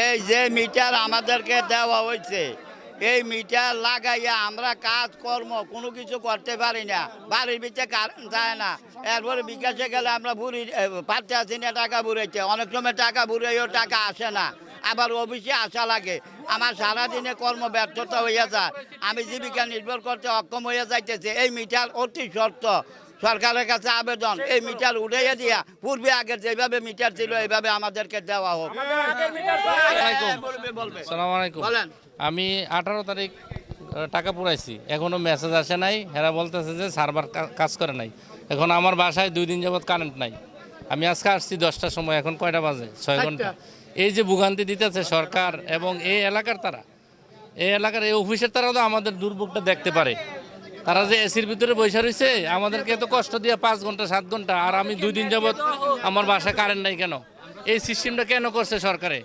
এই যে মিটার আমাদেরকে দেওয়া হয়েছে, এই মিটার লাগাইয়া আমরা কাজ কর্ম, কোনো কিছু করতে পারি না। বাড়ির ভিতরে কারেন্ট যায় না। এরপরে বিকাশে গেলে আমরা বুড়ি পাঁচটা আশি না টাকা বুড়াইছে অনেক সময় টাকা বুড়াইও টাকা আসে না। আবার অফিসে আসা লাগে। আমার সারাদিনে কর্ম ব্যর্থতা হইয়া যায়। আমি জীবিকা নির্ভর করতে অক্ষম হয়ে যাইতেছে। এই মিটার অতি শর্ত সরকারের কাছে আবেদন এই মিটার উঠাইয়া দিয়া পূর্বে আগের যেভাবে মিটার ছিল এইভাবে আমাদেরকে দেওয়া হোক। বলেন। আমি আঠারো তারিখ টাকা পুরাইছি। এখনও মেসেজ আসে নাই। হেরা বলতেছে যে সার্ভার কাজ করে নাই। এখন আমার বাসায় দুই দিন যাবত কারেন্ট নাই। আমি আজকে আসছি দশটার সময় এখন কয়টা বাজে? ছয় ঘণ্টা। এই যে ভোগান্তি দিতেছে সরকার এবং এই এলাকার তারা এই এলাকার এই অফিসের তারা তো আমাদের দুর্ভোগটা দেখতে পারে। তারা যে এসির ভিতরে বসে রয়েছে আমাদেরকে এত কষ্ট দিয়ে পাঁচ ঘণ্টা সাত ঘণ্টা আর আমি দুই দিন যাবত আমার বাসায় কারেন্ট নাই কেন? এই সিস্টেমটা কেন করছে সরকারে?